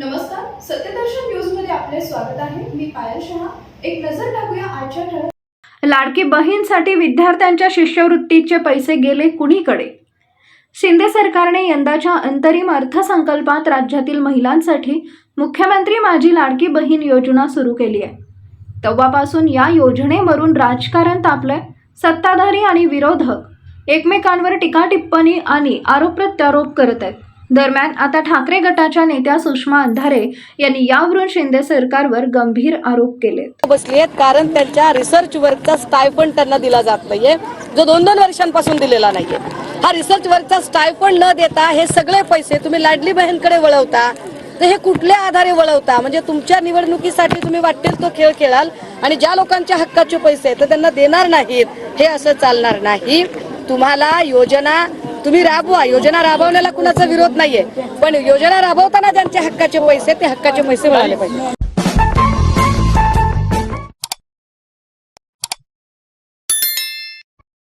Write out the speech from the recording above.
नमस्कार सत्यदर्शन न्यूजमध्ये आपले स्वागत आहे. मी पायल शहा. एक नजर टाकूया आजच्या ठळक लाडकी बहीणसाठी विद्यार्थ्यांच्या शिष्यवृत्तीचे पैसे गेले कुणीकडे? शिंदे सरकारने यंदाच्या अंतरिम अर्थसंकल्पात राज्यातील महिलांसाठी मुख्यमंत्री माझी लाडकी बहीण योजना सुरू केली आहे. तेव्हापासून या योजनेवरून राजकारण तापलंय सत्ताधारी आणि विरोधक एकमेकांवर टीका टिप्पणी आणि आरोप प्रत्यारोप करत आहेत. दरम्यान आता ठाकरे गटाच्या नेत्या सुषमा अंधारे यांनी यावरून शिंदे सरकारवर गंभीर आरोप केले बसली आहेत कारण त्यांच्या रिसर्च वर्कचा स्टायफंड त्यांना दिला जात नाहीये. जो दोन दोन वर्षांपासून दिलेला नाहीये. हा रिसर्च वर्कचा स्टायफंड न देता हे सगळे पैसे तुम्ही लाडली बहीणकडे वळवता. तर हे कुठल्या आधारे वळवता? म्हणजे तुमच्या निवडणुकीसाठी तुम्ही वाटेल तो खेळ खेळाल आणि ज्या लोकांच्या हक्काचे पैसे आहेत, तर त्यांना देणार नाहीत हे असं चालणार नाही. तुम्हाला योजना तुम्ही राबवा. योजना राबवण्याला कुणाचा विरोध नाहीये. पण योजना राबवताना ज्यांच्या हक्काचे पैसे ते हक्काचे पैसे मिळाले पाहिजे.